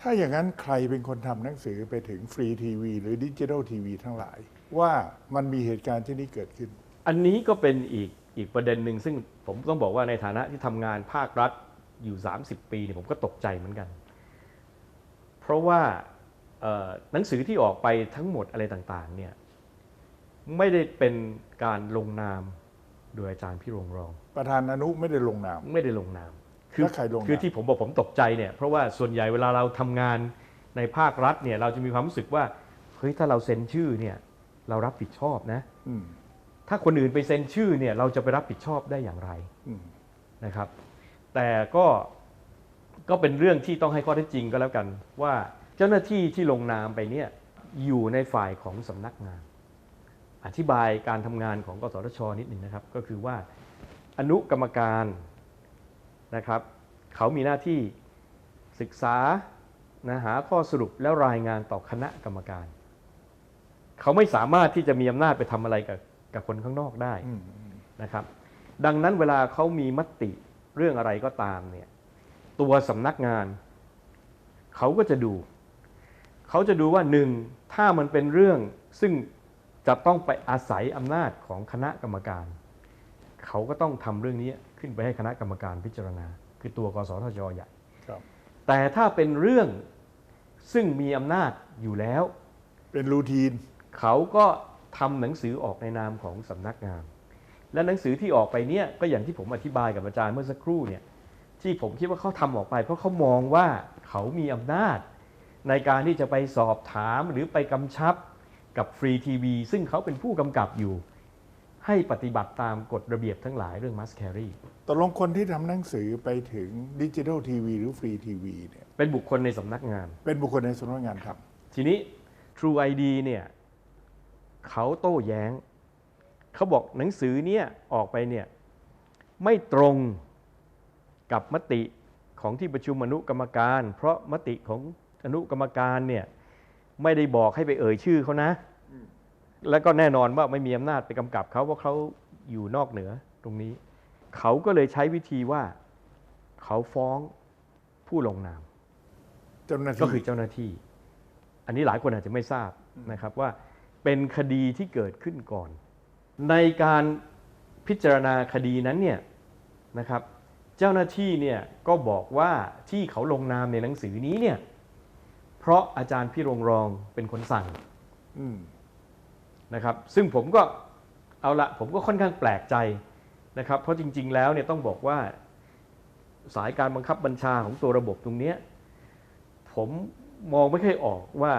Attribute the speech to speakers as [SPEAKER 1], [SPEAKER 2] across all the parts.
[SPEAKER 1] ถ้าอย่างนั้นใครเป็นคนทำหนังสือไปถึงฟรีทีวีหรือดิจิทัลทีวีทั้งหลาย ว่ามันมีเหตุการณ์ที่นี้เกิดขึ้น
[SPEAKER 2] อันนี้ก็เป็นอีกอีกประเด็นหนึ่งซึ่งผมต้องบอกว่าในฐานะที่ทำงานภาครัฐอยู่ 30 ปีเนี่ยผมก็ตกใจเหมือนกัน เพราะว่าเอ่อหนังสือที่ออกไปทั้งหมดอะไรต่างๆเนี่ยไม่ได้เป็นการลงนามโดยอาจารย์พี่รงรอง
[SPEAKER 1] ประธานอนุไม่ได้ลงนาม
[SPEAKER 2] ไม่ได้ลงนาม
[SPEAKER 1] แล้วใครลงนาม
[SPEAKER 2] คือที่ผมบอกผมตกใจเนี่ยเพราะว่าส่วนใหญ่เวลาเราทำงานในภาครัฐเนี่ยเราจะมีความรู้สึกว่าเฮ้ยถ้าเราเซ็นชื่อเนี่ยเรารับผิดชอบนะ
[SPEAKER 1] อืม
[SPEAKER 2] ถ้าคนอื่นไปเซ็นชื่อเนี่ยเราจะไปรับผิดชอบได้อย่างไร
[SPEAKER 1] อืม
[SPEAKER 2] นะครับ แต่ก็ก็เป็นเรื่องที่ต้องให้ข้อเท็จจริงก็แล้วกัน ว่าเจ้าหน้าที่ที่ลงนามไปเนี่ยอยู่ในฝ่ายของสำนักงาน อธิบายการทำงานของกสทชนิดหนึ่งนะครับ ก็คือว่าอนุกรรมการ นะครับเขามีหน้าที่ศึกษานะหาข้อสรุปแล้วรายงานต่อคณะกรรมการ เขาไม่สามารถที่จะมีอำนาจไปทำอะไรกับกับคนข้างนอกได้
[SPEAKER 1] อืม
[SPEAKER 2] นะครับ ดังนั้นเวลาเขามีมติเรื่องอะไรก็ตามเนี่ยตัวสำนักงาน เขาก็จะดู เขาจะดูว่าหนึ่งถ้ามันเป็นเรื่องซึ่งจะต้องไปอาศัยอำนาจของคณะกรรมการ เขาก็ต้องทำเรื่องนี้ ขึ้นไปให้คณะกรรมการพิจารณา คือตัวกสทชใหญ่
[SPEAKER 1] ครับ
[SPEAKER 2] แต่ถ้าเป็นเรื่องซึ่งมีอำนาจอยู่แล้ว
[SPEAKER 1] เป็นรูทีน
[SPEAKER 2] เขาก็ทำหนังสือออกในนามของสำนักงาน และหนังสือที่ออกไปเนี่ยก็อย่างที่ผมอธิบายกับอาจารย์เมื่อสักครู่เนี่ยที่ผมคิดว่าเขาทำออกไป เพราะเขามองว่าเขามีอำนาจ ในการที่จะไปสอบถามหรือไปกำชับกับฟรีทีวีซึ่งเขาเป็นผู้กำกับอยู่ ให้ปฏิบัติตามกฎระเบียบทั้งหลายเรื่องมัสแครี
[SPEAKER 1] ตกลงคนที่ทำหนังสือไปถึงดิจิทัลทีวีหรือฟรีทีวีเนี่ย
[SPEAKER 2] เป็นบุคคลในสำนักงาน
[SPEAKER 1] เป็นบุคคลในสำนักงานครับ
[SPEAKER 2] ทีนี้ True ID เนี่ยเขาโต้แย้ง เขาบอกหนังสือเนี่ยออกไปเนี่ยไม่ตรงกับมติของที่ประชุมอนุกรรมการ เพราะมติของอนุกรรมการเนี่ยไม่ได้บอกให้ไปเอ่ยชื่อเขานะ แล้วก็แน่นอนว่าไม่มีอำนาจไปกำกับเขาเพราะเขาอยู่นอกเหนือตรงนี้ เขาก็เลยใช้วิธีว่าเขาฟ้องผู้ลงนาม
[SPEAKER 1] เจ้าหน้าที่
[SPEAKER 2] ก็คือเจ้าหน้าที่ อันนี้หลายคนอาจจะไม่ทราบนะครับว่าเป็นคดีที่เกิดขึ้นก่อน ในการพิจารณาคดีนั้นเนี่ยนะครับ เจ้าหน้าที่เนี่ยก็บอกว่าที่เขาลงนามในหนังสือนี้เนี่ยเพราะอาจารย์พี่รงรองเป็นคนสั่ง
[SPEAKER 1] อืม
[SPEAKER 2] นะครับ ซึ่งผมก็เอาละผมก็ค่อนข้างแปลกใจนะครับ เพราะจริง ๆ แล้วเนี่ยต้องบอกว่าสายการบังคับบัญชาของตัวระบบตรงนี้ผมมองไม่ค่อยออกว่า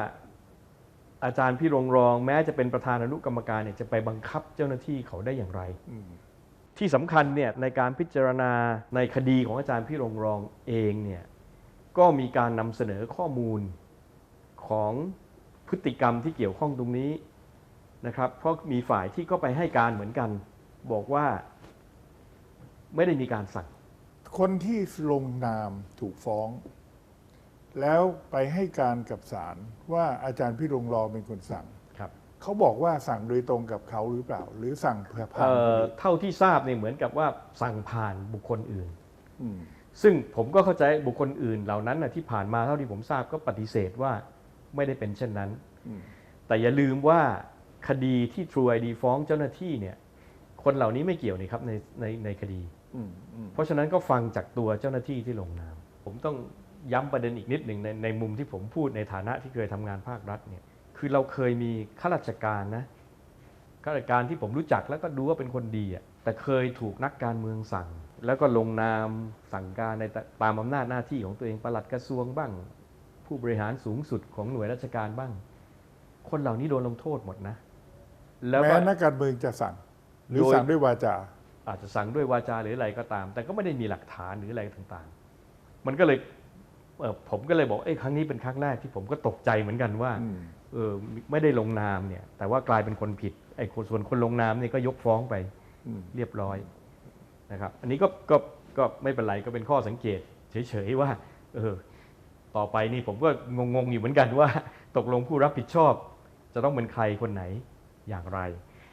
[SPEAKER 2] อาจารย์พี่รงรอง แม้จะเป็นประธานอนุกรรมการเนี่ยจะไปบังคับเจ้าหน้าที่เขาได้อย่างไร ที่สำคัญเนี่ยในการพิจารณาในคดีของอาจารย์พี่รงรองเองเนี่ยก็มีการนำเสนอข้อมูลของพฤติกรรมที่เกี่ยวข้องตรงนี้ นะครับเพราะมีฝ่ายที่ก็ไปให้การเหมือนกัน บอกว่าไม่ได้มีการสั่ง
[SPEAKER 1] คนที่ลงนามถูกฟ้อง แล้วไปให้การกับศาลว่าอาจารย์พี่รงรอเป็นคนสั่ง
[SPEAKER 2] ครับ
[SPEAKER 1] เขาบอกว่าสั่งโดยตรงกับเขาหรือเปล่า หรือสั่งเพื่อผ่าน
[SPEAKER 2] เอ่
[SPEAKER 1] คน
[SPEAKER 2] อ
[SPEAKER 1] อื่น
[SPEAKER 2] เท่าที่ทราบเนี่ยเหมือนกับว่าสั่งผ่านบุคคลอื่น
[SPEAKER 1] ม
[SPEAKER 2] ซึ่งผมก็เข้าใจบุคคลอื่นเหล่านั้นนะที่ผ่านมาเท่าที่ผมทราบก็ปฏิเสธว่าไม่ได้เป็นเช่นนั้น
[SPEAKER 1] อืม
[SPEAKER 2] แต่อย่าลืมว่า คดีที่ True ID ฟ้องเจ้าหน้าที่เนี่ยคนเหล่านี้ไม่เกี่ยวนี่ครับในในในคดี
[SPEAKER 1] อืมอืม
[SPEAKER 2] เพราะฉะนั้นก็ฟังจากตัวเจ้าหน้าที่ที่ลงนาม ผมต้องย้ำประเด็นอีกนิดหนึ่งในในมุมที่ผมพูดในฐานะที่เคยทำงานภาครัฐเนี่ยคือเราเคยมีข้าราชการนะข้าราชการที่ผมรู้จักแล้วก็ดูว่าเป็นคนดีอะแต่เคยถูกนักการเมืองสั่ง แล้วก็ลงนามสั่งการในตตามอำนาจหน้าที่ของตัวเองปลัดกระทรวงบ้าง ผู้บริหารสูงสุดของหน่วยราชการบ้าง คนเหล่านี้โดนลงโทษหมดนะ แล้วก็
[SPEAKER 1] แม้นักการเมืองจะสั่ง หรือ
[SPEAKER 2] โดย
[SPEAKER 1] สั่งด้วยวาจา
[SPEAKER 2] อาจจะสั่งด้วยวาจาหรืออะไรก็ตาม แต่ก็ไม่ได้มีหลักฐานหรืออะไรต่างๆ มันก็เลยเอ่อผมก็เลยบอกเอ้ยครั้งนี้เป็นครั้งแรกที่ผมก็ตกใจเหมือนกันว่า
[SPEAKER 1] อืม
[SPEAKER 2] เออไม่ได้ลงนามเนี่ย แต่ว่ากลายเป็นคนผิดไอ้คนส่วนคนลงนามเนี่ยก็ยกฟ้องไป
[SPEAKER 1] อืม
[SPEAKER 2] เรียบร้อยนะครับ อันนี้ก็ก็ก็ไม่เป็นไรก็เป็นข้อสังเกต เฉยๆว่า เออ ต่อไปนี่ผมก็งงๆอยู่เหมือนกันว่า ตกลงผู้รับผิดชอบ จะต้องเป็นใครคนไหน อย่างไร